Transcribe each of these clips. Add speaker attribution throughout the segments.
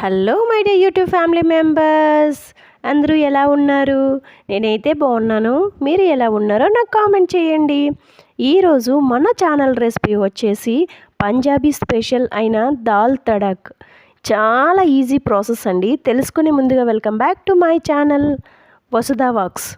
Speaker 1: Hello my day YouTube family members. అందరూ ఎలా ఉన్నారు? నేనైతే బాగున్నాను. మీరు ఎలా ఉన్నారో నాకు కామెంట్ చేయండి. ఈరోజు మన ఛానల్ రెసిపీ వచ్చేసి పంజాబీ స్పెషల్ అయిన దాల్ తడక్. చాలా ఈజీ ప్రాసెస్ అండి. తెలుసుకునే ముందుగా welcome back to my channel Vasudha Vox.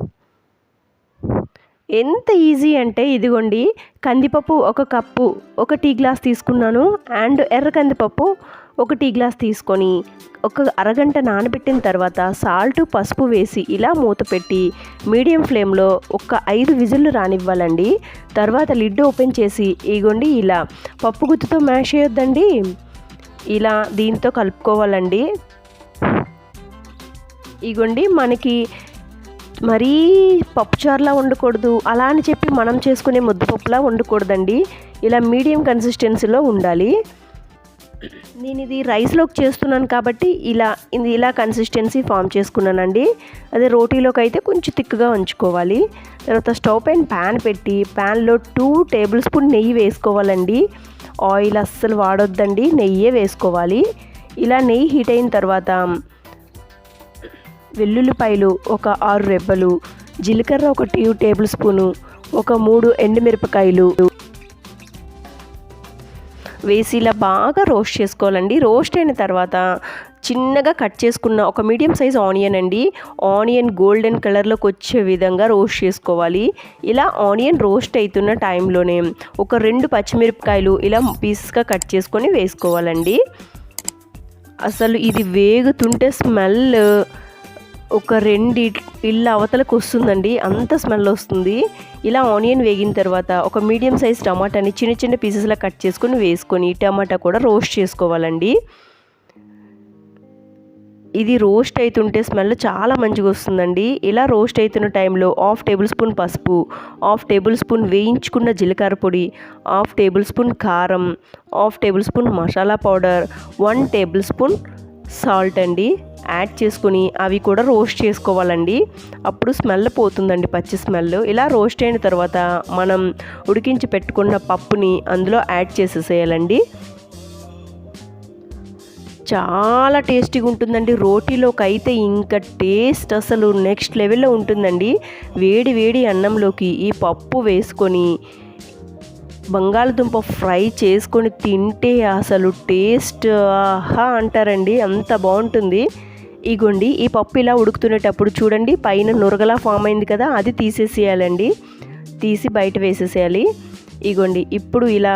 Speaker 1: ఎంత ఈజీ అంటే ఇదిగోండి కందిపప్పు ఒక కప్పు ఒక టీ గ్లాస్ తీసుకున్నాను అండ్ ఎర్ర కందిపప్పు ఒక టీ గ్లాస్ తీసుకొని ఒక అరగంట నానబెట్టిన తర్వాత సాల్ట్ పసుపు వేసి ఇలా మూత పెట్టి మీడియం ఫ్లేమ్లో ఒక ఐదు విజిల్లు రానివ్వాలండి. తర్వాత లిడ్ ఓపెన్ చేసి ఇగోండి ఇలా పప్పు గుత్తుతో మ్యాష్ చేయొద్దండి. ఇలా దీంతో కలుపుకోవాలండి. ఇగోండి మనకి మరీ పప్పుచారులా ఉండకూడదు అలా అని చెప్పి మనం చేసుకునే ముద్దపప్పులా ఉండకూడదండి ఇలా మీడియం కన్సిస్టెన్సీలో ఉండాలి. నేను ఇది రైస్లోకి చేస్తున్నాను కాబట్టి ఇలా ఇది ఇలా కన్సిస్టెన్సీ ఫామ్ చేసుకున్నానండి. అదే రోటీలోకి అయితే కొంచెం తిక్కుగా ఉంచుకోవాలి. తర్వాత స్టవ్ పైన ప్యాన్ పెట్టి ప్యాన్లో టూ టేబుల్ స్పూన్ నెయ్యి వేసుకోవాలండి. ఆయిల్ అస్సలు వాడొద్దండి నెయ్యే వేసుకోవాలి. ఇలా నెయ్యి హీట్ అయిన తర్వాత వెల్లుల్లిపాయలు ఒక ఆరు రెబ్బలు జీలకర్ర ఒక టూ టేబుల్ స్పూను ఒక మూడు ఎండుమిరపకాయలు వేసి ఇలా బాగా రోస్ట్ చేసుకోవాలండి. రోస్ట్ అయిన తర్వాత చిన్నగా కట్ చేసుకున్న ఒక మీడియం సైజ్ ఆనియన్ అండి. ఆనియన్ గోల్డెన్ కలర్లోకి వచ్చే విధంగా రోస్ట్ చేసుకోవాలి. ఇలా ఆనియన్ రోస్ట్ అవుతున్న టైంలోనే ఒక రెండు పచ్చిమిరపకాయలు ఇలా పీసెస్గా కట్ చేసుకొని వేసుకోవాలండి. అసలు ఇది వేగుతుంటే స్మెల్ ఒక రెండు ఇళ్ళ అవతలకు వస్తుందండి. అంత స్మెల్ వస్తుంది. ఇలా ఆనియన్ వేగిన తర్వాత ఒక మీడియం సైజ్ టమాటాని చిన్న చిన్న పీసెస్లా కట్ చేసుకొని వేసుకొని టమాటా కూడా రోస్ట్ చేసుకోవాలండి. ఇది రోస్ట్ అవుతుంటే స్మెల్ చాలా మంచిగా వస్తుందండి. ఇలా రోస్ట్ అవుతున్న టైంలో హాఫ్ టేబుల్ స్పూన్ పసుపు హాఫ్ టేబుల్ స్పూన్ వేయించుకున్న జీలకర్ర పొడి హాఫ్ టేబుల్ స్పూన్ కారం half table spoon masala powder one table spoon salt అండి యాడ్ చేసుకుని అవి కూడా రోస్ట్ చేసుకోవాలండి. అప్పుడు స్మెల్ పోతుందండి పచ్చి స్మెల్. ఇలా రోస్ట్ అయిన తర్వాత మనం ఉడికించి పెట్టుకున్న పప్పుని అందులో యాడ్ చేసేసేయాలండి. చాలా టేస్టీగా ఉంటుందండి. రోటీలోకి అయితే ఇంకా టేస్ట్ అసలు నెక్స్ట్ లెవెల్లో ఉంటుందండి. వేడి వేడి అన్నంలోకి ఈ పప్పు వేసుకొని బంగాళదుంప ఫ్రై చేసుకొని తింటే అసలు టేస్ట్ ఆహా అంటారండి. అంత బాగుంటుంది. ఇగోండి ఈ పప్పు ఇలా ఉడుకుతునేటప్పుడు చూడండి పైన నురగలా ఫామ్ అయింది కదా అది తీసేసేయాలండి. తీసి బయట వేసేసేయాలి. ఇగోండి ఇప్పుడు ఇలా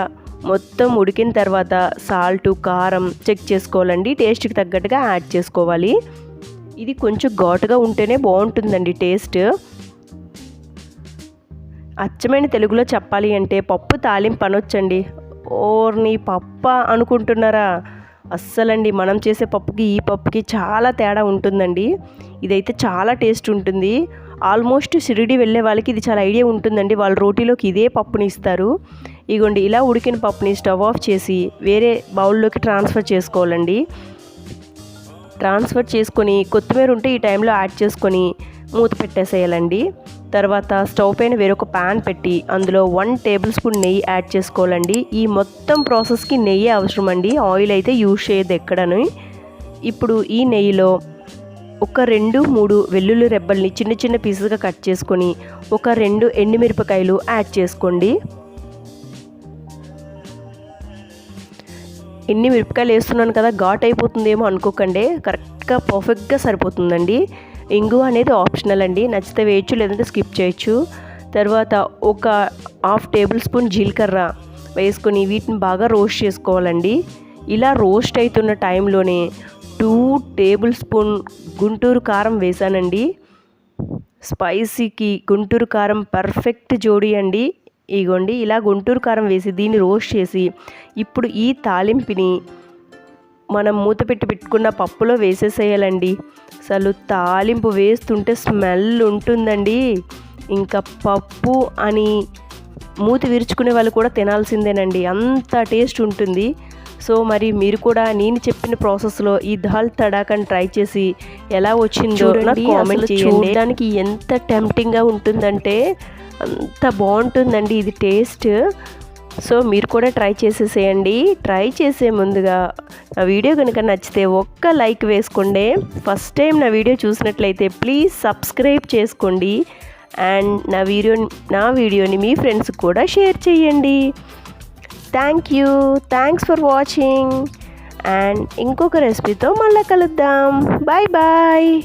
Speaker 1: మొత్తం ఉడికిన తర్వాత సాల్ట్ కారం చెక్ చేసుకోవాలండి. టేస్ట్కి తగ్గట్టుగా యాడ్ చేసుకోవాలి. ఇది కొంచెం ఘాటుగా ఉంటేనే బాగుంటుందండి టేస్ట్. అచ్చమైన తెలుగులో చెప్పాలి అంటే పప్పు తాలింపు అనొచ్చండి. ఓర్ని పప్ప అనుకుంటున్నారా? అస్సలండి మనం చేసే పప్పుకి ఈ పప్పుకి చాలా తేడా ఉంటుందండి. ఇదైతే చాలా టేస్ట్ ఉంటుంది. ఆల్మోస్ట్ షిరిడి వెళ్ళే వాళ్ళకి ఇది చాలా ఐడియా ఉంటుందండి. వాళ్ళు రోటీలోకి ఇదే పప్పుని ఇస్తారు. ఇగోండి ఇలా ఉడికిన పప్పుని స్టవ్ ఆఫ్ చేసి వేరే బౌల్లోకి ట్రాన్స్ఫర్ చేసుకోవాలండి. ట్రాన్స్ఫర్ చేసుకొని కొత్తిమీర ఉంటే ఈ టైంలో యాడ్ చేసుకొని మూత పెట్టేసేయాలండి. తర్వాత స్టవ్ పైన వేరొక ప్యాన్ పెట్టి అందులో వన్ టేబుల్ స్పూన్ నెయ్యి యాడ్ చేసుకోవాలండి. ఈ మొత్తం ప్రాసెస్కి నెయ్యి అవసరం అండి. ఆయిల్ అయితే యూజ్ చేయదు ఎక్కడని. ఇప్పుడు ఈ నెయ్యిలో ఒక రెండు మూడు వెల్లుల్లి రెబ్బల్ని చిన్న చిన్న పీసెస్గా కట్ చేసుకొని ఒక రెండు ఎండుమిరపకాయలు యాడ్ చేసుకోండి. ఎన్ని మిరపకాయలు వేస్తున్నాను కదా ఘాట్ అయిపోతుందేమో అనుకోకండి. కరెక్ట్గా పర్ఫెక్ట్గా సరిపోతుందండి. ఇంగు అనేది ఆప్షనల్ అండి. నచ్చితే వేయచ్చు లేదంటే స్కిప్ చేయొచ్చు. తర్వాత ఒక హాఫ్ టేబుల్ స్పూన్ జీలకర్ర వేసుకొని వీటిని బాగా రోస్ట్ చేసుకోవాలండి. ఇలా రోస్ట్ అవుతున్న టైంలోనే టూ టేబుల్ స్పూన్ గుంటూరు కారం వేసానండి. స్పైసీకి గుంటూరు కారం పర్ఫెక్ట్ జోడి అండి. ఇగోండి ఇలా గుంటూరు కారం వేసి దీన్ని రోస్ట్ చేసి ఇప్పుడు ఈ తాలింపిని మనం మూత పెట్టి పెట్టుకున్న పప్పులో వేసేసేయాలండి. అసలు తాలింపు వేస్తుంటే స్మెల్ ఉంటుందండి. ఇంకా పప్పు అని మూతి విరుచుకునే వాళ్ళు కూడా తినాల్సిందేనండి. అంత టేస్ట్ ఉంటుంది. సో మరి మీరు కూడా నేను చెప్పిన ప్రాసెస్లో ఈ దాల్ తడాకని ట్రై చేసి ఎలా వచ్చిందో నాకు కామెంట్ చేయండి. దానికి ఎంత టెంప్టింగ్గా ఉంటుందంటే అంత బాగుంటుందండి. ఇది టేస్ట్. సో మీరు కూడా ట్రై చేసేసేయండి. ట్రై చేసే ముందుగా నా వీడియో కనుక నచ్చితే ఒక్క లైక్ వేసుకోండి. ఫస్ట్ టైం నా వీడియో చూసినట్లయితే ప్లీజ్ సబ్స్క్రైబ్ చేసుకోండి. అండ్ నా వీడియో నా వీడియోని మీ ఫ్రెండ్స్ కూడా షేర్ చేయండి. Thank you. Thanks for watching. And ఇంకొక రెసిపీతో మళ్ళీ కలుద్దాం. Bye bye.